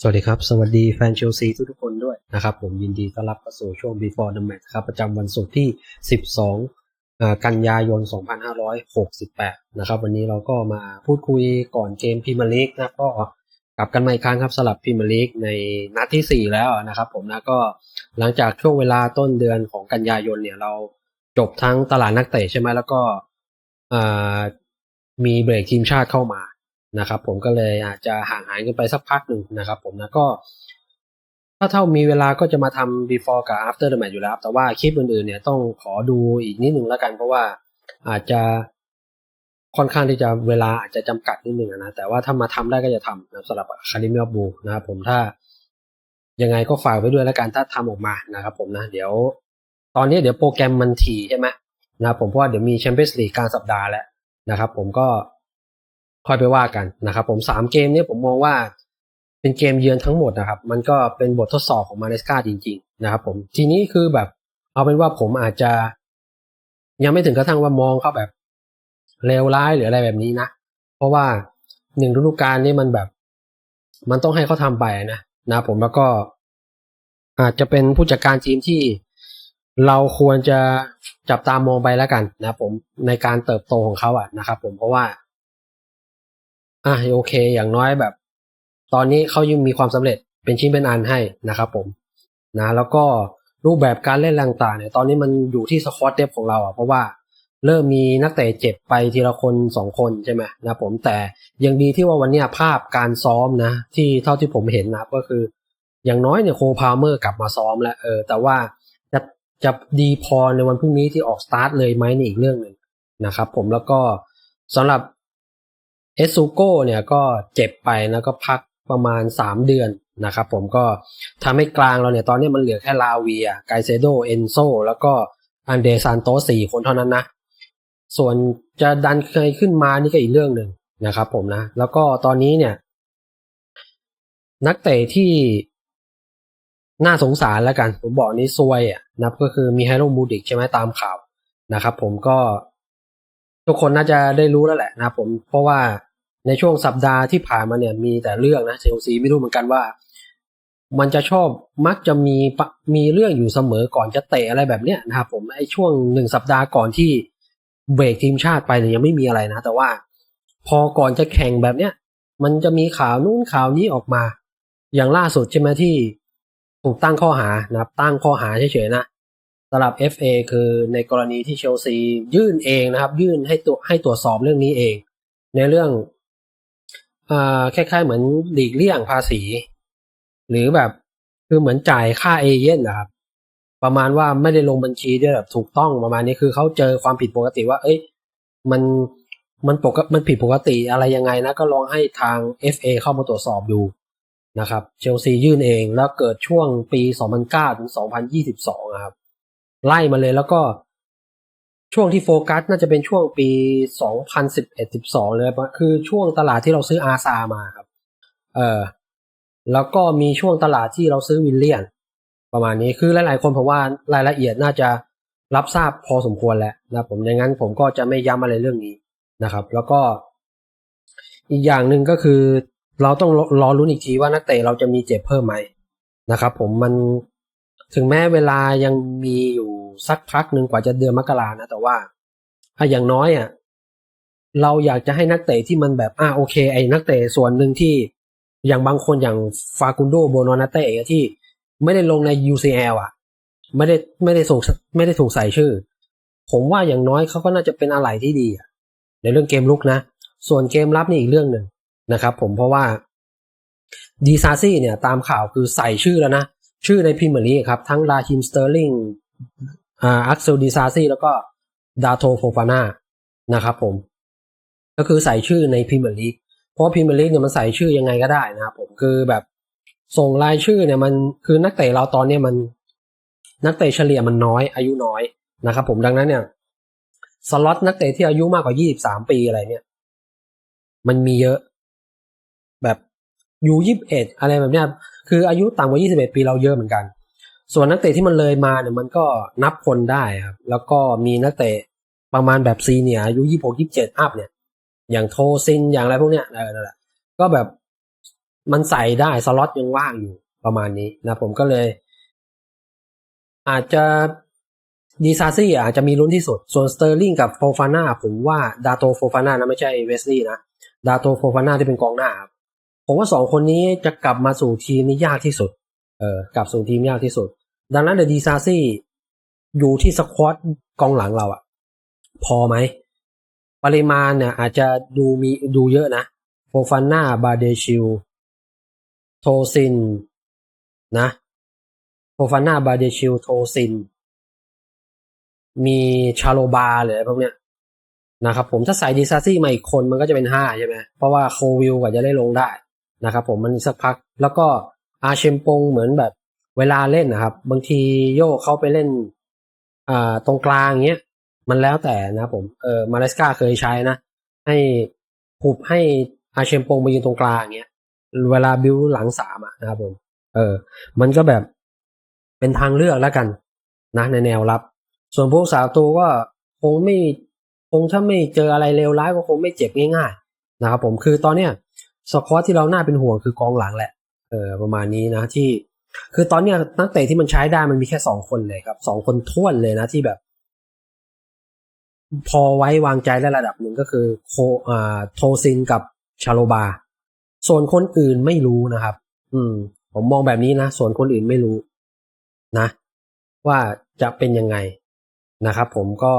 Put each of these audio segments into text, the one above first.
สวัสดีครับ สวัสดีแฟนเชลซีทุกๆคนด้วยนะครับ ผมยินดีต้อนรับเข้าสู่ช่วง before the match ครับ ประจำวันศุกร์ที่ 12อ่ากันยายน 2568 นะครับ วันนี้เราก็มาพูดคุยก่อนเกมพรีเมียร์ลีกนะก็กลับกันมาอีกครั้งครับสลับพรีเมียร์ลีกในนัดที่ 4 แล้วนะครับผมนะก็หลังจากช่วงเวลาต้นเดือนของกันยายนเนี่ยเราจบทั้งตลาดนักเตะใช่ไหมแล้วก็มีเบรกทีมชาติเข้ามา นะครับ ผมก็เลยอาจจะห่างหายกันไปสักพักหนึ่งนะครับ ผมนะก็ ถ้าเท่ามีเวลาก็จะมาทำ before กับ after the match อยู่แล้ว แต่ว่าคลิปอื่นๆเนี่ยต้องขอดูอีกนิดหนึ่งแล้วกัน เพราะว่าอาจจะค่อนข้างที่จะเวลาอาจจะจำกัดนิดหนึ่งนะแต่ว่าถ้ามาทำได้ก็จะทำนะสำหรับ Academy of Blue นะครับผมถ้ายังไงก็ฝากไว้ด้วยแล้วกันถ้าทำออกมานะครับ ผมนะ เดี๋ยว ตอนนี้เดี๋ยวโปรแกรมมันถี่ใช่ไหมนะครับผมเพราะว่าเดี๋ยวมีแชมเปี้ยนส์ลีกกลางสัปดาห์แล้วนะครับ ผมก็ ค่อยไปว่ากันนะครับ ผมสามเกมนี้ผมมองว่าเป็นเกมเยือนทั้งหมดนะครับ มันก็เป็นบททดสอบของมาเนสกาจริง ๆ นะครับ ผมทีนี้คือแบบ เอาเป็นว่าผมอาจจะ ยังไม่ถึงกระทั่งว่ามองเขาแบบเลวร้ายหรืออะไรแบบนี้นะ เพราะว่าหนึ่งฤดูกาลนี่มันแบบ มันต้องให้เขาทำไปนะนะผมแล้วก็อาจจะเป็นผู้จัดการทีมที่เราควรจะจับตามองไปแล้วกันนะผมในการเติบโตของเขาอะนะครับ ผมเพราะว่า อะโอเค อย่างน้อยแบบ ตอนนี้เขายังมีความสำเร็จเป็นชิ้นเป็นอันให้นะครับผมนะแล้วก็รูปแบบการเล่นต่างๆเนี่ยตอนนี้มันอยู่ที่สควอตเดฟของเราอะเพราะว่าเริ่มมีนักเตะเจ็บไปทีละคนสองคนใช่ไหมนะผมแต่ยังดีที่ว่าวันเนี้ยภาพการซ้อมนะ ที่เท่าที่ผมเห็นนะก็คือ อย่างน้อยเนี่ยโคพาเมอร์กลับมาซ้อมแล้วเออแต่ว่าจะจะดีพอในวันพรุ่งนี้ที่ออกสตาร์ทเลยไหมนี่อีกเรื่องหนึ่งนะครับผมแล้วก็สำหรับ เอสซูโก้เนี่ยก็เจ็บไปแล้วก็พักประมาณ 3 เดือนนะครับผมก็ทำให้กลางเราเนี่ยตอนนี้มันเหลือแค่ลาเวีย ไกเซโด เอนโซ แล้วก็อันเดซานโตสี่คนเท่านั้นนะ ส่วนจะดันใครขึ้นมานี่ก็อีกเรื่องหนึ่งนะครับผมนะ แล้วก็ตอนนี้เนี่ย นักเตะที่น่าสงสารแล้วกัน ผมบอกนี้ซวยอะนะก็คือมีไฮโรมูดิกใช่ไหมตามข่าวนะครับผมก็ ทุกคนน่าจะได้รู้แล้วแหละนะผมเพราะว่า ในช่วงสัปดาห์ที่ผ่านมาเนี่ยมีแต่เรื่องนะเชลซีไม่รู้เหมือนกันว่า มันจะชอบมักจะมีมีเรื่องอยู่เสมอก่อนจะเตะอะไรแบบเนี้ยนะครับผมไอ้ช่วงหนึ่งสัปดาห์ก่อนที่เบรกทีมชาติไปเนี่ยยังไม่มีอะไรนะ แต่ว่าพอก่อนจะแข่งแบบเนี้ยมันจะมีข่าวนู้นข่าวนี้ออกมา อย่างล่าสุดใช่ไหมที่ถูกตั้งข้อหานะครับ ตั้งข้อหาเฉยๆนะสำหรับ FA คือในกรณีที่เชลซียื่นเองนะครับ ยื่นให้ตัวให้ตรวจสอบเรื่องนี้เอง ในเรื่อง คล้ายๆเหมือนหลีกเลี่ยงภาษี หรือแบบคือเหมือนจ่ายค่าเอเย่นนะครับประมาณว่าไม่ได้ลงบัญชีด้วยแบบถูกต้องประมาณนี้คือเขาเจอความผิดปกติว่า เอ้ย มันมันปกมันผิดปกติอะไรยังไงนะ ก็ลองให้ทาง FA เข้ามาตรวจสอบดูนะครับ เชลซียื่นเองแล้วเกิดช่วงปี 2009 ถึง 2022นะครับ ไล่มาเลยแล้วก็ ช่วงที่โฟกัสน่าจะเป็นช่วงปี 2011-12 เลยคือช่วงตลาดที่เราซื้ออาซามาครับ เออแล้วก็มีช่วงตลาดที่เราซื้อวิลเลียน ประมาณนี้คือหลาย ๆ คนผมว่ารายละเอียดน่าจะรับทราบพอสมควรแล้วนะผมดังนั้นผมก็จะไม่ย้ำอะไรเรื่องนี้นะครับ แล้วก็อีกอย่างหนึ่งก็คือเราต้องรอรุ้นอีกทีว่านักเตะเราจะมีเจ็บเพิ่มไหมนะครับ ผมมันถึงแม้เวลายังมีอยู่ สักพักหนึ่งกว่าจะเดือนมกรานะ แต่ว่าถ้าอย่างน้อยอะเราอยากจะให้นักเตะที่มันแบบอ่าโอเค ไอ้นักเตะส่วนหนึ่งที่อย่างบางคนอย่างฟากุนโดโบโนนาเตะที่ไม่ได้ลงใน UCL อะ ไม่ได้ไม่ได้ส่งไม่ได้ถูกใส่ชื่อ ผมว่าอย่างน้อยเขาก็น่าจะเป็นอะไรที่ดีในเรื่องเกมลุกนะ ส่วนเกมรับนี่อีกเรื่องหนึ่งนะครับ ผมเพราะว่าดีซาซี่เนี่ยตามข่าวคือใส่ชื่อแล้วนะ ชื่อในพรีเมียร์ลีกครับ ทั้งลาฮิมสเตอร์ลิง อ่าอักเซลดีซาซีแล้วก็ดาโทโฟฟาน่านะครับผม ก็คือใส่ชื่อในพรีเมียร์ลีกเพราะพรีเมียร์ลีกเนี่ยมันใส่ชื่อยังไงก็ได้นะครับผมคือแบบส่งรายชื่อเนี่ยมันคือนักเตะเราตอนเนี้ยมัน นักเตะเฉลี่ยมันน้อย อายุน้อยนะครับผมดังนั้นเนี่ยสล็อตนักเตะที่อายุมากกว่า23ปีอะไรเนี่ย มันมีเยอะ แบบยูยี่สิบเอ็ดอะไรแบบเนี้ยคืออายุต่ำกว่า21ปีเราเยอะเหมือนกัน ส่วนนักเตะที่มันเลยมาเนี่ยมันก็นับคนได้ครับ แล้วก็มีนักเตะประมาณแบบซีเนียอายุ26 27อัพเนี่ย อย่างโทซินอย่างอะไรพวกเนี้ยออนั่นแหละก็แบบมันใส่ได้สล็อตยังว่างอยู่ประมาณนี้นะ ผมก็เลย อาจจะดีซาซี่อาจจะมีลุ้นที่สุด ส่วนสเตอร์ลิงกับโฟฟาน่าผมว่าดาโตโฟฟาน่านะไม่ใช่เวสลีย์นะดาโตโฟฟาน่าที่เป็นกองหน้าครับผมว่าสองคนนี้จะกลับมาสู่ทีมนี้ยากที่สุด เออกลับสู่ทีมยากที่สุด ดังนั้นเดดีซาซี่อยู่ที่สควอตกองหลังเราอะพอไหม ปริมาณเนี่ย อาจจะดูมีดูเยอะนะโฟฟาน่าบาเดชิลโทซิน นะโฟฟาน่าบาเดชิลโทซิน มีชาโลบาหรืออะไรพวกเนี้ยนะครับผมถ้าใส่ดีซาซี่มาอีกคนมันก็จะเป็นห้าใช่ไหมเพราะว่าโควิลกว่าจะได้ลงได้นะครับผมมันสักพัก แล้วก็ อาเชมปงเหมือนแบบเวลาเล่นนะครับ บางทีโยกเข้าไปเล่นอ่าตรงกลางเงี้ยมันแล้วแต่นะผมเออมาเลสกาเคยใช้นะให้ผูบให้อาเชมปงมายืนตรงกลางเงี้ยเวลาบิวหลังสามะนะครับผมเออ มันก็แบบเป็นทางเลือกแล้วกัน นะในแนวรับ ส่วนพวกสาวตัวก็คงไม่คงถ้าไม่เจออะไรเลวร้ายก็คงไม่เจ็บง่ายๆนะครับผมคือตอนเนี้ยสควอตที่เราหน้าเป็นห่วงคือกองหลังแหละ เออประมาณนี้นะที่ คือตอนเนี้ยนักเตะที่มันใช้ได้มันมีแค่สองคนเลยครับสองคนท้วนเลยนะที่แบบ พอไว้วางใจได้ระดับหนึ่งก็คือโคอ่าโทซินกับชาโลบา ส่วนคนอื่นไม่รู้นะครับ อืม ผมมองแบบนี้นะส่วนคนอื่นไม่รู้ นะ ว่าจะเป็นยังไงนะครับผมก็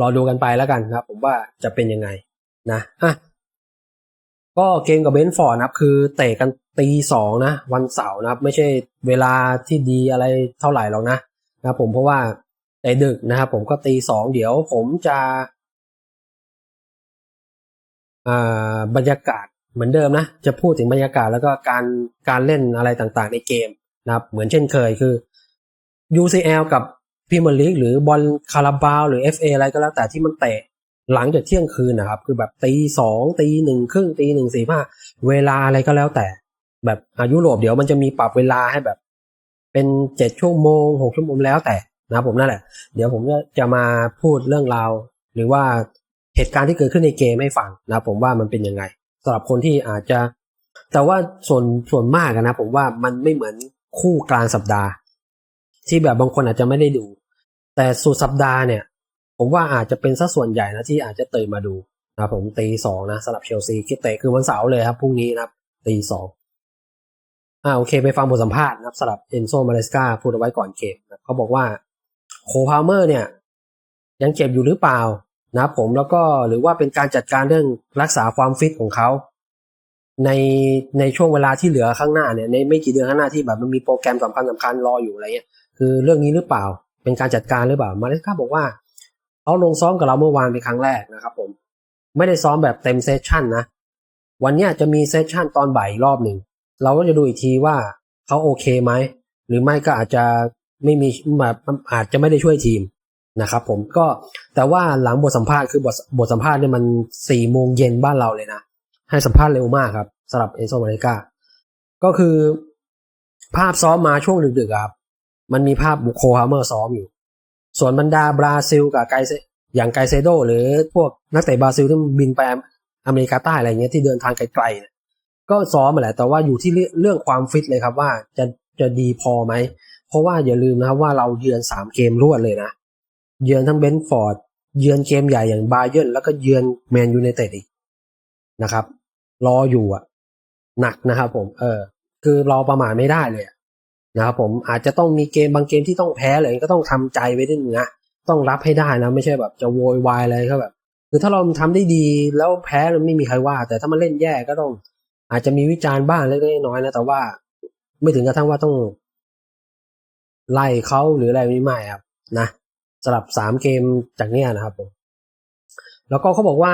รอดูกันไปแล้วกันครับ ผมว่าจะเป็นยังไง นะอะก็เกมกับเบนฟอร์ดนะครับ คือเตะกัน ตีสองนะ วันเสาร์นะครับ ไม่ใช่เวลาที่ดีอะไรเท่าไหร่หรอกนะนะครับผมเพราะว่าเตะดึกนะครับ ผมก็ตีสองเดี๋ยวผมจะอ่าบรรยากาศเหมือนเดิมนะ จะพูดถึงบรรยากาศแล้วก็การการเล่นอะไรต่างๆ ในเกมนะครับ เหมือนเช่นเคยคือ UCL กับพรีเมียร์ลีกหรือบอลคาราบาวหรือ FA อะไรก็แล้วแต่ที่มันเตะหลังจากเที่ยงคืนนะครับ คือแบบตีสองตีหนึ่งครึ่งตีหนึ่งสี่ห้าเวลาอะไรก็แล้วแต่ แบบอายุโรปเดี๋ยวมันจะมีปรับเวลาให้แบบ เป็นเจ็ดชั่วโมงหกชั่วโมงแล้วแต่นะผมนั่นแหละ เดี๋ยวผมจะจะมาพูดเรื่องราว หรือว่าเหตุการณ์ที่เกิดขึ้นในเกมให้ฟังนะผมว่ามันเป็นยังไงสำหรับคนที่อาจจะ แต่ว่าส่วนส่วนมากนะผมว่ามันไม่เหมือนคู่กลางสัปดาห์ ที่แบบบางคนอาจจะไม่ได้ดู แต่สุดสัปดาห์เนี่ย ผมว่าอาจจะเป็นสัดส่วนใหญ่นะที่อาจจะตื่นมาดูนะผมตีสองนะสำหรับเชลซีคิดเตะคือวันเสาร์เลยครับพรุ่งนี้นะครับตีสอง อ่าโอเค ไปฟังบทสัมภาษณ์นะครับสำหรับเอนโซมาเลสกาพูดเอาไว้ก่อนเกมนะเขาบอกว่าโคพาวเมอร์เนี่ย ยังเจ็บอยู่หรือเปล่านะผมแล้วก็หรือว่าเป็นการจัดการเรื่องรักษาความฟิตของเขาในในช่วงเวลาที่เหลือข้างหน้าเนี่ยในไม่กี่เดือนข้างหน้าที่แบบมันมีโปรแกรมสำคัญสำคัญรออยู่อะไรเงี้ยคือเรื่องนี้หรือเปล่า เป็นการจัดการหรือเปล่ามาเลสกาบอกว่าเขาลงซ้อมกับเราเมื่อวานเป็นครั้งแรกนะครับ ผม ไม่ได้ซ้อมแบบเต็มเซสชั่นนะวันนี้จะมีเซสชั่นตอนบ่ายรอบหนึ่ง เราก็จะดูอีกทีว่าเขาโอเคไหม หรือไม่ก็อาจจะไม่มีแบบอาจจะไม่ได้ช่วยทีมนะครับผมก็แต่ว่าหลังบทสัมภาษณ์คือบทบทสัมภาษณ์เนี่ยมันสี่โมงเย็นบ้านเราเลยนะ ให้สัมภาษณ์เร็วมากครับสำหรับเอนโซมาเลกาก็คือ ภาพซ้อมมาช่วงดึกๆครับ มันมีภาพบุโคฮาเมอร์ซ้อมอยู่ ส่วนบรรดาบราซิลกับไกเซอย่างไกเซโด หรือพวกนักเตะบราซิลที่บินไปอเมริกาใต้อะไรเงี้ยที่เดินทางไกลๆเนี่ย ก็ซ้อมมาแหละแต่ว่าอยู่ที่เรื่องความฟิตเลยครับว่าจะจะดีพอไหม เพราะว่าอย่าลืมนะครับว่าเราเยือนสามเกมรวดเลยนะ เยือนทั้งเบนฟอร์ด เยือนเกมใหญ่อย่างบาเยร์นแล้วก็เยือนแมนยูไนเต็ดอีกนะครับ รออยู่อะ หนักนะครับผม เออ คือรอประมาทไม่ได้เลยนะครับผมอาจจะต้องมีเกมบางเกมที่ต้องแพ้เลยก็ต้องทำใจไว้ด้วยนะต้องรับให้ได้นะไม่ใช่แบบจะโวยวายอะไรก็แบบคือถ้าเราทำได้ดีแล้วแพ้มันไม่มีใครว่า แต่ถ้ามันเล่นแย่ก็ต้อง อาจจะมีวิจารณ์บ้างเล็กน้อยนะแต่ว่าไม่ถึงกระทั่งว่าต้องไล่เขาหรืออะไรไม่ไม่ครับนะสำหรับสามเกมจากเนี้ยนะครับผมแล้วก็เขาบอกว่า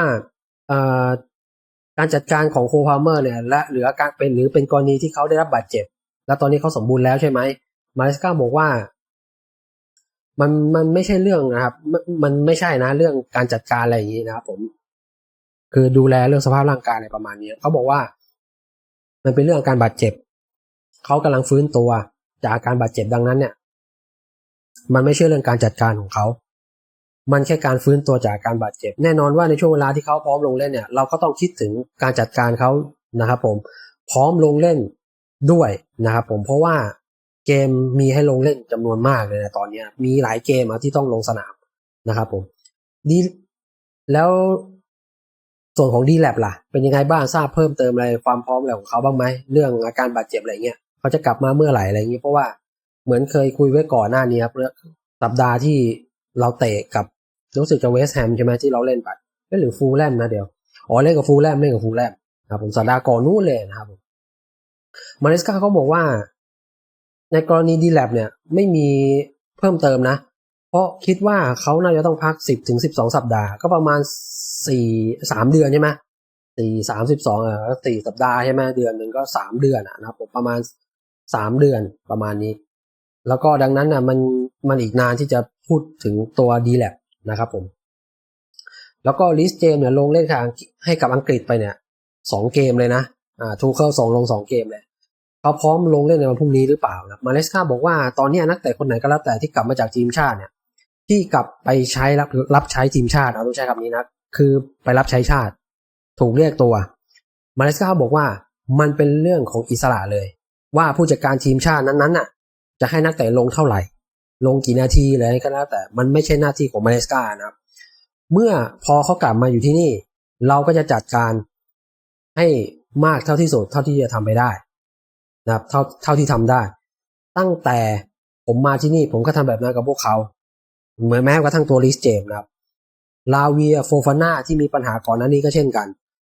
การจัดการของโคพาเมอร์เนี่ย และหรืออาการเป็นหรือเป็นกรณีที่เขาได้รับบาดเจ็บ แล้วตอนนี้เขาสมบูรณ์แล้วใช่ไหมมาเลสกาบอกว่า มันมันไม่ใช่เรื่องนะครับ มันไม่ใช่นะ เรื่องการจัดการอะไรอย่างนี้นะครับผมคือดูแลเรื่องสภาพร่างกายอะไรประมาณนี้เขาบอกว่า มันเป็นเรื่องการบาดเจ็บ เขากำลังฟื้นตัว จากอาการบาดเจ็บดังนั้นเนี่ย มันไม่ใช่เรื่องการจัดการของเขา มันแค่การฟื้นตัวจากการบาดเจ็บ แน่นอนว่าในช่วงเวลาที่เขาพร้อมลงเล่นเนี่ย เราก็ต้องคิดถึงการจัดการเขานะครับ ผม พร้อมลงเล่นด้วยนะครับ ผม เพราะว่าเกมมีให้ลงเล่นจำนวนมากเลยนะตอนเนี้ย มีหลายเกมที่ต้องลงสนามนะครับ ผมดีแล้ว ส่วนของดีแลบล่ะ เป็นยังไงบ้างทราบเพิ่มเติมอะไรความพร้อมอะไรของเขาบ้างไหมเรื่องอาการบาดเจ็บอะไรเงี้ยเขาจะกลับมาเมื่อไหร่อะไรเงี้ยเพราะว่าเหมือนเคยคุยไว้ก่อนหน้านี้ครับเรื่องสัปดาห์ที่เราเตะกับรู้สึกจะเวสแฮมใช่ไหมที่เราเล่นไปเอ้ยหรือฟูลแลมนะเดี๋ยวอ๋อเล่นกับฟูลแลมเล่นกับฟูลแลมครับผมสัปดาห์ก่อนนู้นเลยนะครับผมมาริสกาเขาบอกว่า ในกรณีดีแลบเนี่ย ไม่มีเพิ่มเติมนะ เพราะคิดว่าเขาน่าจะต้องพักสิบถึงสิบสองสัปดาห์ ก็ประมาณสี่สามเดือนใช่ไหมสี่สามสิบสองอะสี่สัปดาห์ใช่ไหมเดือนหนึ่งก็สามเดือนอะนะครับผมประมาณสามเดือนประมาณนี้ แล้วก็ดังนั้นอะมันมันอีกนานที่จะพูดถึงตัวดีแลบนะครับผม แล้วก็ลิสเจมเนี่ยลงเล่นทางให้กับอังกฤษไปเนี่ยสองเกมเลยนะอ่าทูเคิลส่งลงสองเกมเลยเขาพร้อมลงเล่นในวันพรุ่งนี้หรือเปล่านะมาเลสกาบอกว่าตอนนี้นักเตะคนไหนก็แล้วแต่ที่กลับมาจากทีมชาติเนี่ย ที่กลับไปใช้รับรับใช้ทีมชาติเอาต้องใช้คำนี้นะ คือไปรับใช้ชาติ ถูกเรียกตัวมาเลสกาบอกว่ามันเป็นเรื่องของอิสระเลย ว่าผู้จัดการทีมชาตินั้นๆน่ะ จะให้นักเตะลงเท่าไหร่ ลงกี่นาทีอะไรก็แล้วแต่มันไม่ใช่หน้าที่ของมาเลสกานะครับ เมื่อพอเขากลับมาอยู่ที่นี่ เราก็จะจัดการให้มากเท่าที่สุดเท่าที่จะทำไปได้ นะครับเท่าเท่าที่ทำได้ ตั้งแต่ผมมาที่นี่ผมก็ทำแบบนั้นกับพวกเขา เหมือนแม้กระทั่งตัวลิสเจมส์นะครับลาเวียโฟฟาน่าที่มีปัญหาก่อนหน้านี้ก็เช่นกัน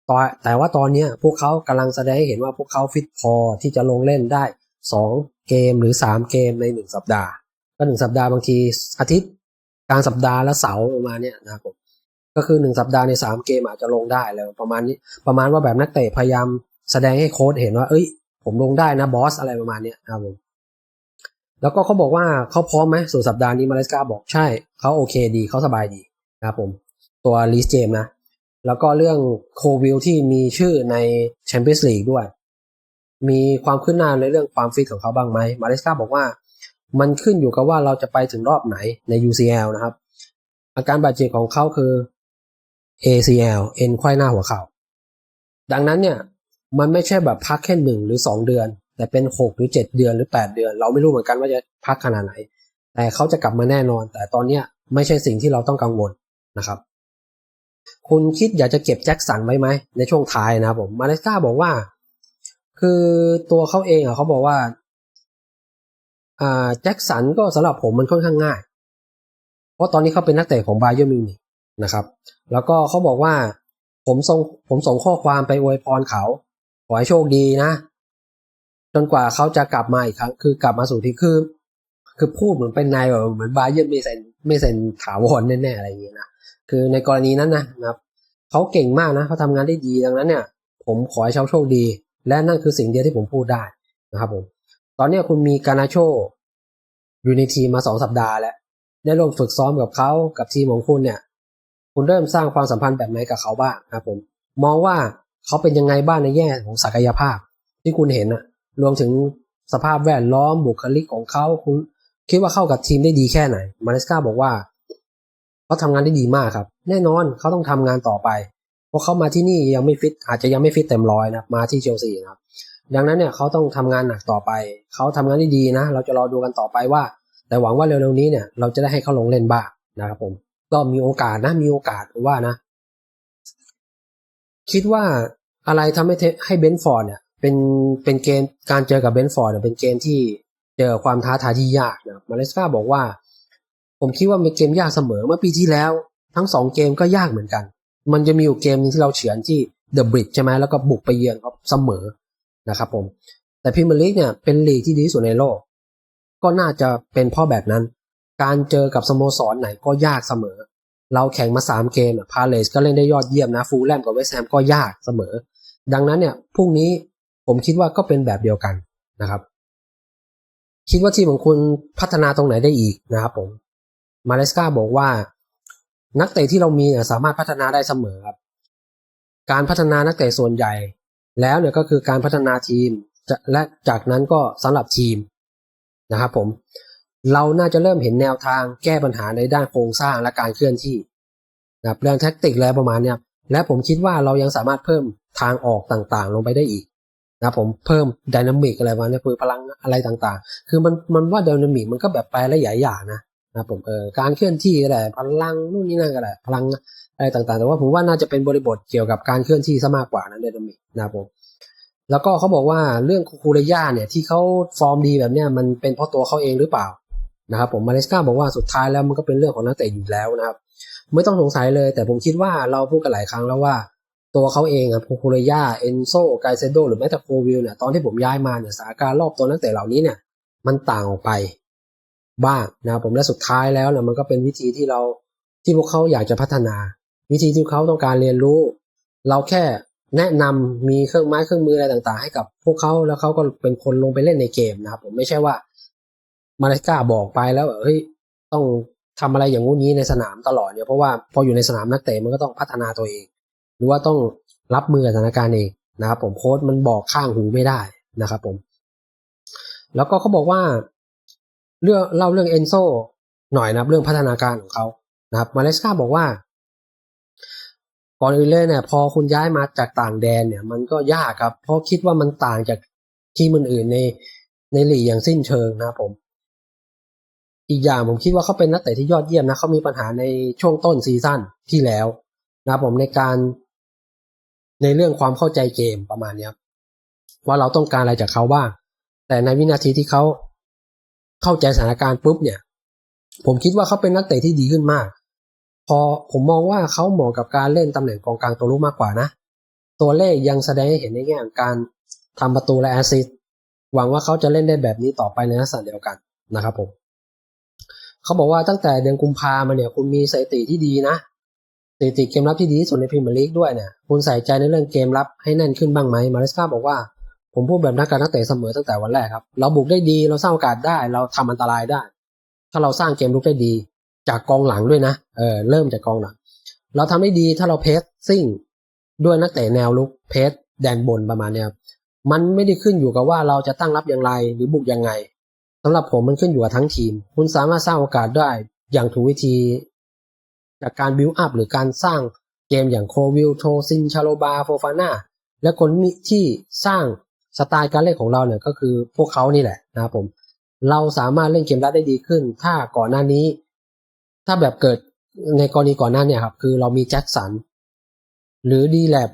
ตอนแต่ว่าตอนนี้พวกเขากำลังแสดงให้เห็นว่าพวกเขาฟิตพอที่จะลงเล่นได้สองเกมหรือสามเกมในหนึ่งสัปดาห์ ก็หนึ่งสัปดาห์บางทีอาทิตย์กลางสัปดาห์และเสาร์ประมาณนี้นะครับผมก็คือหนึ่งสัปดาห์ในสามเกมอาจจะลงได้เลยประมาณนี้ประมาณว่าแบบนักเตะพยายามแสดงให้โค้ชเห็นว่า เอ้ย ผมลงได้นะบอสอะไรประมาณนี้ยครับผม แล้วก็เขาบอกว่าเขาพร้อมไหมส่วนสัปดาห์นี้มาเลสกาบอกใช่เขาโอเคดีเขาสบายดีนะครับผมตัวลิสเจมนะ แล้วก็เรื่องโควิลที่มีชื่อในแชมเปี้ยนส์ลีกด้วย มีความขึ้นหน้าในเรื่องความฟิตของเขาบ้างไหมมาเลสกาบอกว่า มันขึ้นอยู่กับว่าเราจะไปถึงรอบไหนใน UCL นะครับ อาการบาดเจ็บของเขาคือ ACL เอ็นไขว้หน้าหัวเข่าดังนั้นเนี่ยมันไม่ใช่แบบพักแค่หนึ่งหรือสองเดือน แต่เป็นหกหรือเจ็ดเดือนหรือแปดเดือน เราไม่รู้เหมือนกันว่าจะพักขนาดไหน แต่เขาจะกลับมาแน่นอน แต่ตอนเนี้ยไม่ใช่สิ่งที่เราต้องกังวลนะครับ คุณคิดอยากจะเก็บแจ็คสันไว้ไหมในช่วงท้ายนะผมมาเลสกาบอกว่า คือตัวเขาเองอะเขาบอกว่าอ่าแจ็คสันก็สำหรับผมมันค่อนข้างง่าย เพราะตอนนี้เขาเป็นนักเตะของบาเยอร์มิวนิกนะครับ แล้วก็เขาบอกว่าผมส่งผมส่งข้อความไปอวยพรเขา ขอให้โชคดีนะ จนกว่าเขาจะกลับมาอีกครั้ง คือกลับมาสู่ที่คือ คือพูดเหมือนเป็นนายแบบเหมือนบาเยอร์ไม่เซ็นไม่เซ็นถาวรแน่ๆอะไรอย่างเงี้ยนะคือในกรณีนั้นนะครับเขาเก่งมากนะเขาทำงานได้ดีดังนั้นเนี่ย ผมขอให้เขาโชคดี และนั่นคือสิ่งเดียวที่ผมพูดได้นะครับผมตอนนี้คุณมีการนาโชอยู่ในทีมมาสองสัปดาห์แล้ว ได้ร่วมฝึกซ้อมกับเขากับทีมของคุณเนี่ย คุณเริ่มสร้างความสัมพันธ์แบบไหนกับเขาบ้างครับผม มองว่าเขาเป็นยังไงบ้างในแง่ของศักยภาพ ที่คุณเห็นอะ รวมถึงสภาพแวดล้อมบุคลิกของเขาคุณคิดว่าเข้ากับทีมได้ดีแค่ไหน มาเลสกาบอกว่าเขาทำงานได้ดีมากครับ แน่นอนเขาต้องทำงานต่อไป เพราะเขามาที่นี่ยังไม่ฟิต อาจจะยังไม่ฟิตเต็มร้อยนะมาที่เชลซีนะครับ ดังนั้นเนี่ยเขาต้องทำงานหนักต่อไปเขาทำงานได้ดีนะ เราจะรอดูกันต่อไปว่า แต่หวังว่าเร็วๆนี้เนี่ย เราจะได้ให้เขาลงเล่นบ้างนะครับผม ก็มีโอกาสนะ มีโอกาสว่านะ คิดว่าอะไรทำให้เทให้เบนฟอร์ดเนี่ย เป็นเป็นเกมการเจอกับเบนฟอร์ดเนี่ยเป็นเกมที่เจอความท้าทายที่ยากนะมาเลสกาบอกว่า ผมคิดว่าเป็นเกมยากเสมอเมื่อปีที่แล้ว ทั้งสองเกมก็ยากเหมือนกัน มันจะมีอยู่เกมนึงที่เราเฉือนที่เดอะบริดใช่ไหมแล้วก็บุกไปเยือนเขาเสมอนะครับผม แต่พรีเมียร์ลีกเนี่ยเป็นลีกที่ดีที่สุดในโลก ก็น่าจะเป็นพราะแบบนั้น การเจอกับสโมสรไหนก็ยากเสมอ เราแข่งมาสามเกมพาเลสก็เล่นได้ยอดเยี่ยมนะฟูลแลมกับเวสต์แฮมก็ยากเสมอ ดังนั้นเนี่ยพรุ่งนี้ ผมคิดว่าก็เป็นแบบเดียวกันนะครับ คิดว่าทีมของคุณพัฒนาตรงไหนได้อีกนะครับผมมาเลสกาบอกว่า นักเตะที่เรามีเนี่ยสามารถพัฒนาได้เสมอครับ การพัฒนานักเตะส่วนใหญ่ แล้วเนี่ยก็คือการพัฒนาทีมและจากนั้นก็สำหรับทีมนะครับผมเราน่าจะเริ่มเห็นแนวทางแก้ปัญหาในด้านโครงสร้างและการเคลื่อนที่นะครับเรื่องแท็กติกอะไรประมาณเนี้ยและผมคิดว่าเรายังสามารถเพิ่มทางออกต่างๆ ลงไปได้อีก นะผมเพิ่มดินามิกอะไรมาเนี่ยคือพลังอะไรต่างๆ คือมันมันว่าดินามิกมันก็แบบแปลละหลายอย่างนะนะผมเออการเคลื่อนที่ก็ได้พลังนู่นนี่นั่นก็ได้พลังอะไรต่างๆ แต่ว่าผมว่าน่าจะเป็นบริบทเกี่ยวกับการเคลื่อนที่ซะมากกว่านะดินามิกนะผมแล้วก็เขาบอกว่าเรื่องคูคูเรย่าเนี่ยที่เขาฟอร์มดีแบบเนี้ยมันเป็นเพราะตัวเขาเองหรือเปล่านะครับผมมาเลสกาบอกว่าสุดท้ายแล้วมันก็เป็นเรื่องของนักเตะอยู่แล้วนะครับ ไม่ต้องสงสัยเลย แต่ผมคิดว่าเราพูดกันหลายครั้งแล้วว่า ตัวเขาเองอะคูคูเรย่าเอนโซไกเซโดหรือแม้แต่โควิลเนี่ยตอนที่ผมย้ายมาเนี่ยสถานการณ์รอบตัวนักเตะเหล่านี้เนี่ยมันต่างออกไปบ้างนะผมและสุดท้ายแล้วเนี่ยมันก็เป็นวิธีที่เราที่พวกเขาอยากจะพัฒนา วิธีที่เขาต้องการเรียนรู้ เราแค่แนะนำมีเครื่องไม้เครื่องมืออะไรต่างๆ ให้กับพวกเขาแล้วเขาก็เป็นคนลงไปเล่นในเกมนะครับผมไม่ใช่ว่ามาเลสกาบอกไปแล้วเฮ้ยต้องทำอะไรอย่างงู้นนี้ในสนามตลอดเนี่ยเพราะว่าพออยู่ในสนามนักเตะมันก็ต้องพัฒนาตัวเอง หรือว่าต้องรับมือกับสถานการณ์เองนะครับ ผมโค้ดมันบอกข้างหูไม่ได้นะครับผม แล้วก็เขาบอกว่าเรื่องเล่าเรื่องเอนโซหน่อยนะครับ เรื่องพัฒนาการของเขานะครับ มาเลสกาบอกว่าก่อนอื่นเลยเนี่ยพอคุณย้ายมาจากต่างแดนเนี่ย มันก็ยากครับ เพราะคิดว่ามันต่างจากทีมอื่นๆในในลีกอย่างสิ้นเชิงนะครับผม อีกอย่างผมคิดว่าเขาเป็นนักเตะที่ยอดเยี่ยมนะเขามีปัญหาในช่วงต้นซีซั่นที่แล้วนะครับผมในการ ในเรื่องความเข้าใจเกมประมาณนี้ครับว่าเราต้องการอะไรจากเขาบ้าง แต่ในวินาทีที่เขาเข้าใจสถานการณ์ปุ๊บเนี่ย ผมคิดว่าเขาเป็นนักเตะที่ดีขึ้นมาก พอผมมองว่าเขาเหมาะกับการเล่นตำแหน่งกองกลางตัวรุกมากกว่านะ ตัวเลขยังแสดงให้เห็นในแง่ของการทำประตูและแอสซิสต์หวังว่าเขาจะเล่นได้แบบนี้ต่อไปในลักษณะเดียวกันนะครับผมเขาบอกว่าตั้งแต่เดือนกุมภามาเนี่ย คุณมีสถิติที่ดีนะ สถิติเกมรับที่ดีที่สุดในพรีเมียร์ลีกด้วยเนี่ยคุณใส่ใจในเรื่องเกมรับให้แน่นขึ้นบ้างไหมมาเลสกาบอกว่าผมพูดแบบนักการนักเตะเสมอตั้งแต่วันแรกครับ เราบุกได้ดีเราสร้างโอกาสได้ เราทำอันตรายได้ ถ้าเราสร้างเกมลุกได้ดี จากกองหลังด้วยนะเออเริ่มจากกองหลัง เราทำได้ดีถ้าเราเพสซิ่งด้วยนักเตะแนวลุกเพสแดนบนประมาณเนี้ยมันไม่ได้ขึ้นอยู่กับว่าเราจะตั้งรับอย่างไรหรือบุกยังไงสำหรับผมมันขึ้นอยู่กับทั้งทีม คุณสามารถสร้างโอกาสได้อย่างถูกวิธี จากการบิวอัพหรือการสร้างเกมอย่างโควิลโทซินชาโลบาโฟฟาน่าและคนที่สร้างสไตล์การเล่นของเราเนี่ยก็คือพวกเขานี่แหละนะครับผม เราสามารถเล่นเกมรับได้ดีขึ้น ถ้าก่อนหน้านี้ ถ้าแบบเกิดในกรณีก่อนหน้าเนี่ยครับ คือเรามีแจ็คสันหรือดีแลบ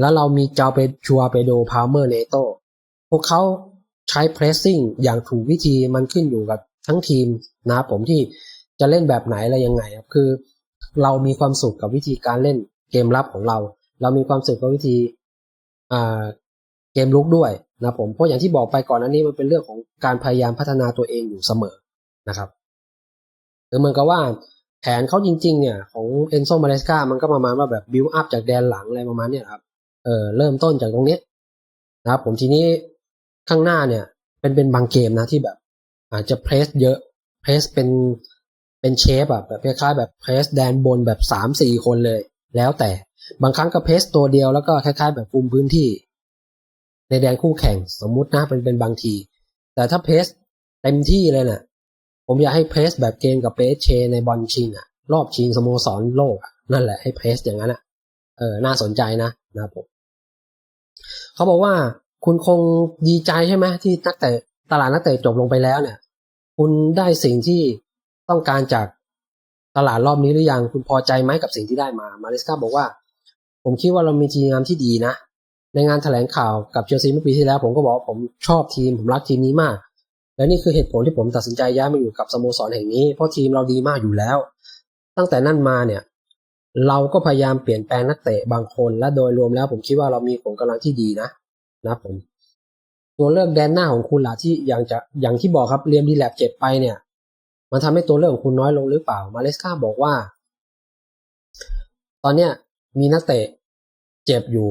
แล้วเรามีเจ้าเปชัวเปโดพาวเมอร์เนโตพวกเขาใช้เพรสซิ่งอย่างถูกวิธีมันขึ้นอยู่กับทั้งทีมนะครับผมที่ จะเล่นแบบไหนอะไรยังไงครับคือ เรามีความสุขกับวิธีการเล่นเกมรับของเรา เรามีความสุขกับวิธีเกมลุกด้วยนะผมเพราะอย่างที่บอกไปก่อนอันนี้มันเป็นเรื่องของการพยายามพัฒนาตัวเองอยู่เสมอนะครับหรือเหมือนกับว่าแผนเขาจริง ๆ เนี่ย ของเอนโซมาเลสกามันก็ประมาณว่าแบบบิวอัพจากแดนหลังอะไรประมาณเนี้ยครับเออเริ่มต้นจากตรงนี้นะครับ ผมทีนี้ข้างหน้าเนี่ย เป็นเป็นบางเกมนะที่แบบ อาจจะเพรสเยอะเพรสเป็น เป็นเชฟแบบแบบคล้ายๆแบบเพรสแดนบนแบบสามสี่คนเลย แล้วแต่บางครั้งก็เพรสตัวเดียวแล้วก็คล้าย ๆ แบบคุมพื้นที่ ในแดนคู่แข่งสมมุตินะเป็นเป็นบางที แต่ถ้าเพรสเต็มที่เลยเนะ่ะ ผมอยากให้เพรสแบบเกมกับเปสเช ในบอลชิงอะรอบชิงสโมสรโลกนั่นแหละให้เพรสอย่างนั้นอะเออน่าสนใจนะนะผมเขาบอกว่าคุณคงดีใจใช่ไหมที่นักเตะตลาดนักเตะจบลงไปแล้วเนี่ย คุณได้สิ่งที่ ต้องการจากตลาดรอบนี้หรือยังคุณพอใจไหมกับสิ่งที่ได้มามาริสกาบอกว่า ผมคิดว่าเรามีทีมงานที่ดีนะ ในงานแถลงข่าวกับเชลซีเมื่อปีที่แล้ว ผมก็บอกผมชอบทีมผมรักทีมนี้มาก และนี่คือเหตุผลที่ผมตัดสินใจย้ายมาอยู่กับสโมสรแห่งนี้เพราะทีมเราดีมากอยู่แล้ว ตั้งแต่นั่นมาเนี่ย เราก็พยายามเปลี่ยนแปลงนักเตะบางคน และโดยรวมแล้ว ผมคิดว่าเรามีผลกำลังที่ดีนะนะผมตัวเลือกแดนหน้าของคุณล่ะที่อย่างจะอย่างที่บอกครับเรียมดีแลบเจ็บไปเนี่ย มันทำให้ตัวเลือกของคุณน้อยลงหรือเปล่า มาเลสกาบอกว่า ตอนเนี้ยมีนักเตะเจ็บอยู่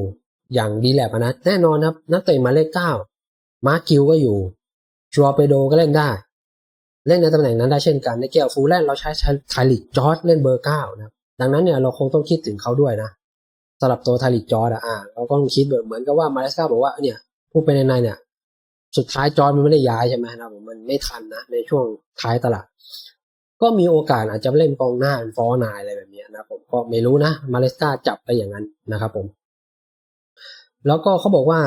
อย่างดีแลบนะ แน่นอนครับ นักเตะหมายเลขเก้ามาร์คิวก็อยู่ชัวเปโดก็เล่นได้ เล่นในตำแหน่งนั้นได้เช่นกันในเกลฟูลแลนด์เราใช้ไทลิกจอร์ดเล่นเบอร์เก้านะดังนั้นเนี่ยเราคงต้องคิดถึงเขาด้วยนะสำหรับตัวไทลิกจอร์ดอะเราก็ต้องคิดเหมือนกับว่ามาเลสกาบอกว่าเนี่ยผู้เป็นในเนี่ย สุดท้ายจอร์ดมันไม่ได้ย้ายใช่ไหมนะผมมันไม่ทันนะในช่วงท้ายตลาด ก็มีโอกาสอาจจะเล่นกองหน้าฟอนายอะไรแบบนี้นะผมก็ไม่รู้นะมาเลสกาจับไปอย่างนั้นนะครับผม แล้วก็เขาบอกว่า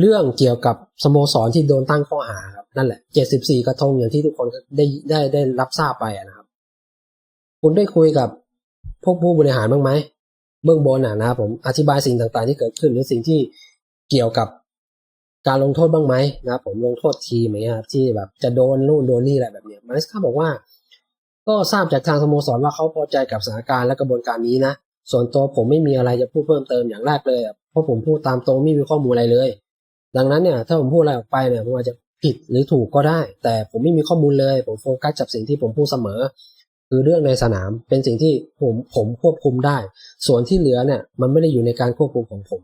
เรื่องเกี่ยวกับสโมสรที่โดนตั้งข้อหาครับนั่นแหละเจ็ดสิบสี่กระทงอย่างที่ทุกคนได้ได้ได้รับทราบไปนะครับ คุณได้คุยกับพวกผู้บริหารบ้างไหมเบื้องบนอะนะครับผมอธิบายสิ่งต่างๆ ที่เกิดขึ้นหรือสิ่งที่เกี่ยวกับ การลงโทษบ้างไหมนะครับผมลงโทษทีมไหมครับที่แบบจะโดนนู่นโดนนี่อะไรแบบเนี้ยมาริสกาบอกว่า ก็ทราบจากทางสโมสรว่าเขาพอใจกับสถานการณ์และกระบวนการนี้นะส่วนตัวผมไม่มีอะไรจะพูดเพิ่มเติมอย่างแรกเลยเพราะผมพูดตามตรงไม่มีข้อมูลอะไรเลย ดังนั้นเนี่ยถ้าผมพูดอะไรออกไปเนี่ยผมอาจจะผิดหรือถูกก็ได้ แต่ผมไม่มีข้อมูลเลย ผมโฟกัสกับสิ่งที่ผมพูดเสมอ คือเรื่องในสนามเป็นสิ่งที่ผมผมควบคุมได้ ส่วนที่เหลือเนี่ยมันไม่ได้อยู่ในการควบคุมของผม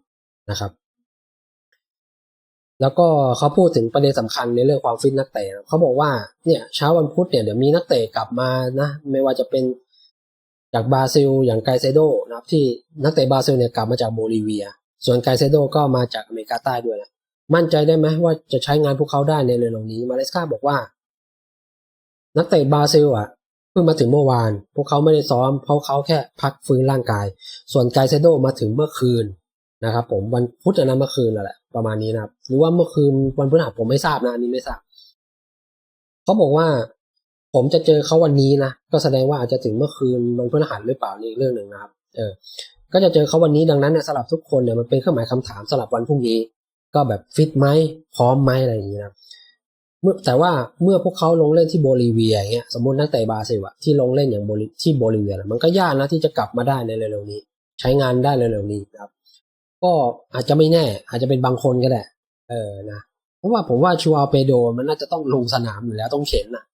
นะครับ แล้วก็เขาพูดถึงประเด็นสำคัญในเรื่องความฟิตนักเตะเขาบอกว่าเนี่ยเช้าวันพุธเนี่ยเดี๋ยวมีนักเตะกลับมานะ ไม่ว่าจะเป็นจากบราซิล อย่างไกเซโดนะครับที่นักเตะบราซิลเนี่ยกลับมาจากโบลิเวีย ส่วนไกเซโดก็มาจากอเมริกาใต้ด้วยนะมั่นใจได้ไหมว่าจะใช้งานพวกเขาได้ในเร็วๆนี้มาเลสกาบอกว่า นักเตะบราซิลอะเพิ่งมาถึงเมื่อวาน พวกเขาไม่ได้ซ้อมเพราะเขาแค่พักฟื้นร่างกาย ส่วนไกเซโดมาถึงเมื่อคืน นะครับ ผมวันพุธนะเมื่อคืนแหละประมาณนี้นะครับ หรือว่าเมื่อคืนวันพฤหัสผมไม่ทราบนะอันนี้ไม่ทราบเขาบอกว่า ผมจะเจอเขาวันนี้นะก็แสดงว่าอาจจะถึงเมื่อคืนวันพฤหัสหรือเปล่านี่เรื่องหนึ่งนะครับ เออ ก็จะเจอเขาวันนี้ดังนั้นเนี่ยสำหรับทุกคนเนี่ยมันเป็นเครื่องหมายคำถามสำหรับวันพรุ่งนี้ ก็แบบฟิตไหมพร้อมไหมอะไรอย่างเงี้นะเมื่อแต่ว่าเมื่อพวกเขาลงเล่นที่โบลิเวียอย่างเงี้ยสมมตินักเตะบราซิลอะที่ลงเล่นอย่างโบลิที่โบลิเวียมันก็ยากนะที่จะกลับมาได้ในเร็วๆนี้ ใช้งานได้เร็วๆนี้นะครับ ก็อาจจะไม่แน่ อาจจะเป็นบางคนก็ได้เออนะเพราะว่าผมว่าชูอาเปโดมันน่าจะต้องลงสนามอยู่แล้วต้องเข็นนะ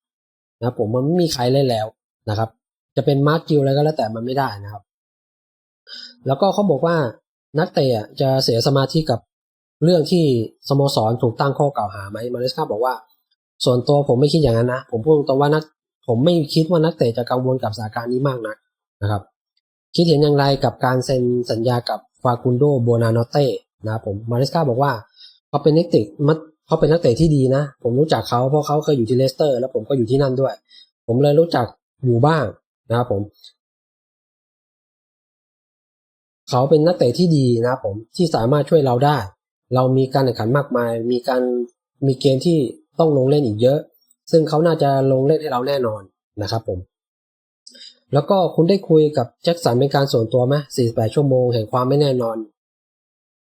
นะผมมันไม่มีใครเล่นแล้วนะครับ จะเป็นมาร์กิวอะไรก็แล้วแต่มันไม่ได้นะครับ แล้วก็เขาบอกว่านักเตะจะเสียสมาธิกับเรื่องที่สโมสรถูกตั้งข้อกล่าวหาไหมมาเลสกาบอกว่า ส่วนตัวผมไม่คิดอย่างนั้นนะผมพูดตรงว่านัก ผมไม่คิดว่านักเตะจะกังวลกับสถานการณ์นี้มากนักนะครับ คิดเห็นอย่างไรกับการเซ็นสัญญากับ ฟากุนโดโบนาโนเต้นะครับผมมาเลสกาบอกว่าเขาเป็นนักเตะมัดเขาเป็นนักเตะที่ดีนะ ผมรู้จักเขาเพราะเขาเคยอยู่ที่เลสเตอร์ แล้วผมก็อยู่ที่นั่นด้วย ผมเลยรู้จักอยู่บ้างนะครับผม เขาเป็นนักเตะที่ดีนะครับผมที่สามารถช่วยเราได้ เรามีการแข่งขันมากมาย มีการมีเกมที่ต้องลงเล่นอีกเยอะ ซึ่งเขาน่าจะลงเล่นให้เราแน่นอนนะครับผม แล้วก็คุณได้คุยกับแจ็คสันเป็นการส่วนตัวไหม48 ชั่วโมงแห่งความไม่แน่นอน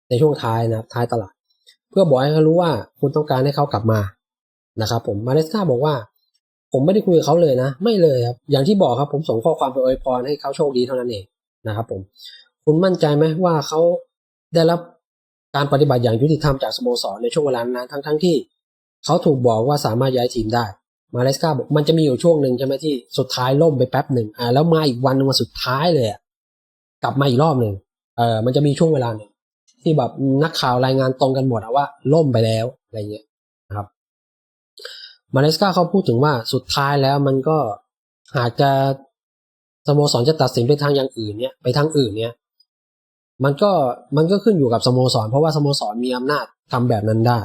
ในช่วงท้ายนะครับท้ายตลาด เพื่อบอกให้เขารู้ว่าคุณต้องการให้เขากลับมานะครับผมมาเลสกาบอกว่า ผมไม่ได้คุยกับเขาเลยนะ ไม่เลยครับอย่างที่บอกครับผมส่งข้อความไปอวยพรให้เขาโชคดีเท่านั้นเองนะครับผมคุณมั่นใจไหมว่าเขาได้รับการปฏิบัติอย่างยุติธรรมจากสโมสรในช่วงเวลานั้นทั้งทั้งที่ เขาถูกบอกว่าสามารถย้ายทีมได้ มาเลสกาบอกมันจะมีอยู่ช่วงหนึ่งใช่ไหมที่สุดท้ายล่มไปแป๊บหนึ่งอ่าแล้วมาอีกวันวันสุดท้ายเลยอะกลับมาอีกรอบหนึ่งเออมันจะมีช่วงเวลาหนึ่งที่แบบนักข่าวรายงานตรงกันหมดอะว่า ล่มไปแล้วอะไรเงี้ยนะครับ มาเลสกาเขาพูดถึงว่าสุดท้ายแล้วมันก็หากจะสโมสรจะตัดสินไปทางอย่างอื่นเนี่ยไปทางอื่นเนี่ยมันก็มันก็ขึ้นอยู่กับสโมสร เพราะว่าสโมสรมีอำนาจทำแบบนั้นได้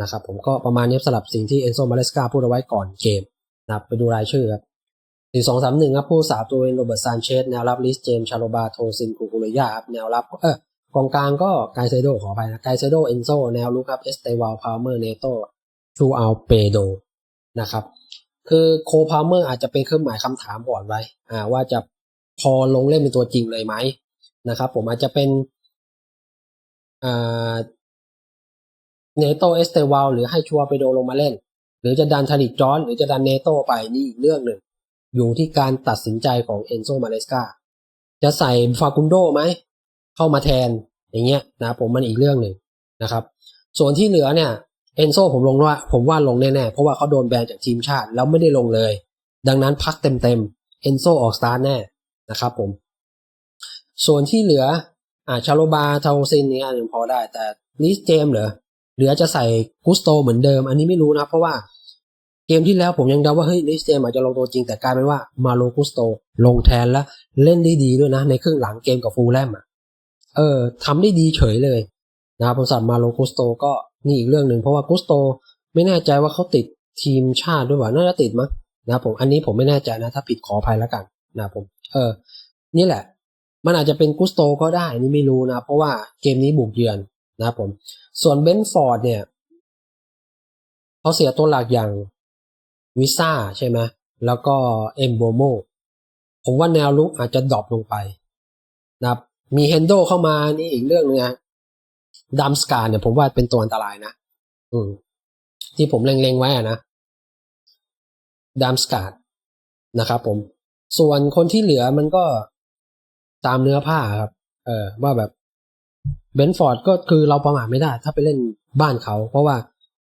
นะครับผมก็ประมาณนี้สำหรับสิ่งที่เอนโซมาเลสกาพูดเอาไว้ก่อนเกมนะครับไปดูรายชื่อครับสี่สองสามหนึ่งครับผู้สาตัวเองโรเบิร์ตซานเชสแนวรับลิสเจมชาโลบาโทซินกูกุเรยาครับแนวรับเออกองกลางก็ไกเซโดขออภัยนะไกเซโดเอนโซแนวลุกครับเอสเตวาลพาวเมอร์เนโตชูอัลเปโดนะครับคือโคพาวเมอร์อาจจะเป็นเครื่องหมายคำถามก่อนไว้อ่าว่าจะพอลงเล่นเป็นตัวจริงเลยไหมนะครับผมอาจจะเป็นอ่า เนโตเอสเตวาลหรือให้ชัวไปโดลงมาเล่น หรือจะดันทาริจอนหรือจะดันเนโตไปนี่อีกเรื่องหนึ่ง อยู่ที่การตัดสินใจของเอนโซมาเลสกาจะใส่ฟากุนโดไหม เข้ามาแทนอย่างเงี้ยนะผมมันอีกเรื่องหนึ่งนะครับ ส่วนที่เหลือเนี่ยเอนโซผมลงว่าผมว่าลงแน่ๆ เพราะว่าเขาโดนแบนจากทีมชาติ แล้วไม่ได้ลงเลย ดังนั้นพักเต็มๆเอนโซออกสตาร์แน่นะครับผม ส่วนที่เหลืออ่าชาโลบาทาวซินเนี่ยยังพอได้ แต่ลิสเจมเหรอ หรือจะใส่กุสโตเหมือนเดิม อันนี้ไม่รู้นะเพราะว่าเกมที่แล้วผมยังเดาว่าเฮ้ยลิสเจมอาจจะลงตัวจริงแต่กลายเป็นว่ามาโลกุสโตลงแทนแล้วเล่นได้ดีด้วยนะ ในครึ่งหลังเกมกับฟูลแลมอะเออทำได้ดีเฉยเลยนะครับบริษัทมาโลกุสโตก็นี่อีกเรื่องหนึ่งเพราะว่ากุสโตไม่แน่ใจว่าเขาติดทีมชาติด้วยว่าน่าจะติดมั้งนะผมอันนี้ผมไม่แน่ใจนะ ถ้าผิดขออภัยแล้วกันนะผม เออ นี่แหละ มันอาจจะเป็นกุสโตก็ได้นี่ไม่รู้นะ เพราะว่าเกมนี้บุกเยือน นะครับผม ส่วนเบนฟอร์ดเนี่ยเขาเสียตัวหลักอย่างวิซ่าใช่ไหมแล้วก็เอมโบโมผมว่าแนวลุกอาจจะดรอปลงไปนะครับมีเฮนโดเข้ามานี่อีกเรื่องนึงนะดัมสกาเนี่ยผมว่าเป็นตัวอันตรายนะ อืม ที่ผมเล็งๆไว้อะนะดัมสการนะครับผม ส่วนคนที่เหลือมันก็ตามเนื้อผ้าครับ เออว่าแบบ เบนฟอร์ดก็คือเราประมาทไม่ได้ ถ้าไปเล่นบ้านเขา เพราะว่า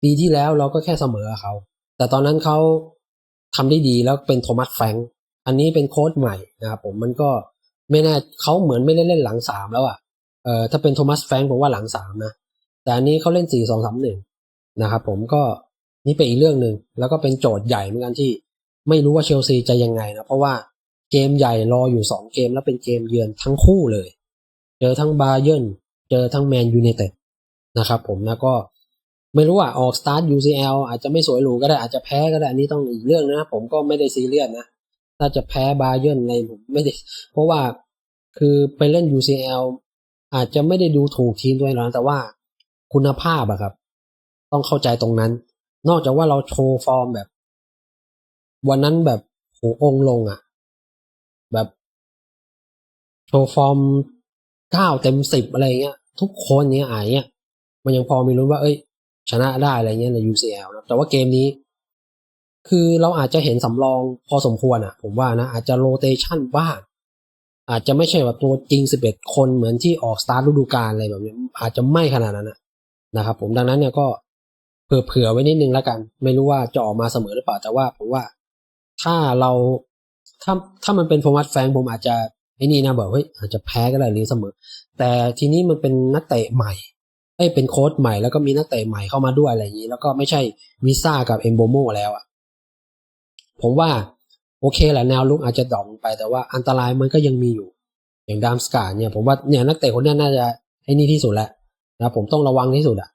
ปีที่แล้วเราก็แค่เสมอเขา แต่ตอนนั้นเขาทำได้ดีแล้วเป็นโทมัสแฟงอันนี้เป็นโค้ชใหม่นะครับผมมันก็ไม่แน่เขาเหมือนไม่ได้เล่นหลังสามแล้วอะ่ะเออถ้าเป็นโทมัสแฟงผมว่าหลังสามนะแต่อันนี้เขาเล่นสี่สองสามหนึ่งนะครับผมก็นี่เป็นอีกเรื่องหนึ่งแล้วก็เป็นโจทย์ใหญ่เหมือนกันที่ ไม่รู้ว่าเชลซีจะยังไงนะเพราะว่าเกมใหญ่รออยู่สองเกมแล้วเป็นเกมเยือนทั้งคู่เลย เจอทั้งบาเยิร์น เจอทั้งแมนยูไนเต็ดนะครับผมแล้วก็ไม่รู้ว่าออกสตาร์ท UCL อาจจะไม่สวยหรูก็ได้อาจจะแพ้ก็ได้อันนี้ต้องอีกเรื่องนะผมก็ไม่ได้ซีเรียสนะถ้าจะแพ้บาเยิร์นอะไรผมไม่ได้เพราะว่าคือไปเล่น UCL อาจจะไม่ได้ดูถูกทีมตัวเองหรอกแต่ว่าคุณภาพอะครับ ต้องเข้าใจตรงนั้น นอกจากว่าเราโชว์ฟอร์มแบบ วันนั้นแบบโหองลงอะแบบโชว์ฟอร์มเก้าเต็มสิบอะไรเงี้ย ทุกคนเนี้ยไอายเนี้ยมันยังพอมีลุ้นว่าเอ้ย ชนะได้อะไรเงี้ยใน UCL นะแต่ว่าเกมนี้ คือเราอาจจะเห็นสำรองพอสมควรอะ ผมว่านะ อาจจะโรเตชันบ้างอาจจะไม่ใช่แบบตัวจริง 11 คนเหมือนที่ออกสตาร์ทฤดูกาลอะไรแบบนี้อาจจะไม่ขนาดนั้นนะนะครับ ผมดังนั้นเนี่ยก็เผื่อๆไว้นิดนึงแล้วกัน ไม่รู้ว่าจะออกมาเสมอหรือเปล่าแต่ว่าผมว่าถ้าเราถ้าถ้ามันเป็นโฟมัสแฟงผมอาจจะ ไอ้นี่นะบอกเฮ้ยอาจจะแพ้ก็ได้หรือเสมอ แต่ทีนี้มันเป็นนักเตะใหม่เอ้เป็นโค้ชใหม่แล้วก็มีนักเตะใหม่เข้ามาด้วยอะไรอย่างนี้ แล้วก็ไม่ใช่วิซ่ากับเอมโบโมแล้วอะผมว่าโอเคแหละแนวลุกอาจจะดรอปลงไปแต่ว่าอันตรายมันก็ยังมีอยู่ อย่างดามสกาเนี่ยผมว่าเนี่ยนักเตะคนนี้น่าจะไอ้นี่ที่สุดแล้วนะผมต้องระวังที่สุดอะ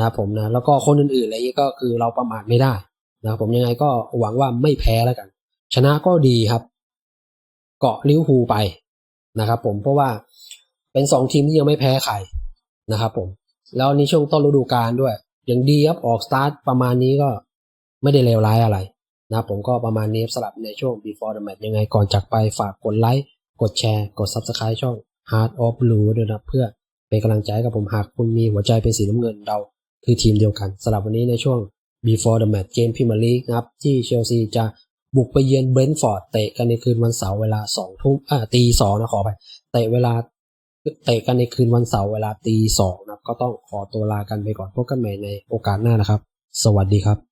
นะผมนะแล้วก็คนอื่นๆอะไรนี้ก็คือเราประมาทไม่ได้นะผมยังไงก็หวังว่าไม่แพ้แล้วกัน ชนะก็ดีครับ เกาะลิวอร์พูไป นะครับผมเพราะว่าเป็นสองทีมที่ยังไม่แพ้ใครนะครับผมแล้วนี่ช่วงต้นฤดูกาลด้วยยังดีครับออกสตาร์ทประมาณนี้ก็ไม่ได้เลวร้ายอะไรนะผมก็ประมาณนี้สลับในช่วง before the match ยังไงก่อนจากไปฝากกดไลค์กดแชร์ กด subscribe ช่อง Heart of Blue ด้วยนะเพื่อเป็นกำลังใจกับผมหากคุณมีหัวใจเป็นสีน้ำเงินเรา คือทีมเดียวกันสำหรับวันนี้ในช่วง before the match เกมพรีเมียร์ลีกนะครับที่เชลซีจะ บุกไปเยือนเบรนท์ฟอร์ดเตะกันในคืนวันเสาร์เวลาสองทุ่มอ่าตีสองนะขอไปเตะเวลาเตะกันในคืนวันเสาร์เวลาตีสองนะก็ต้องขอตัวลากันไปก่อนพบกันใหม่ในโอกาสหน้านะครับ สวัสดีครับ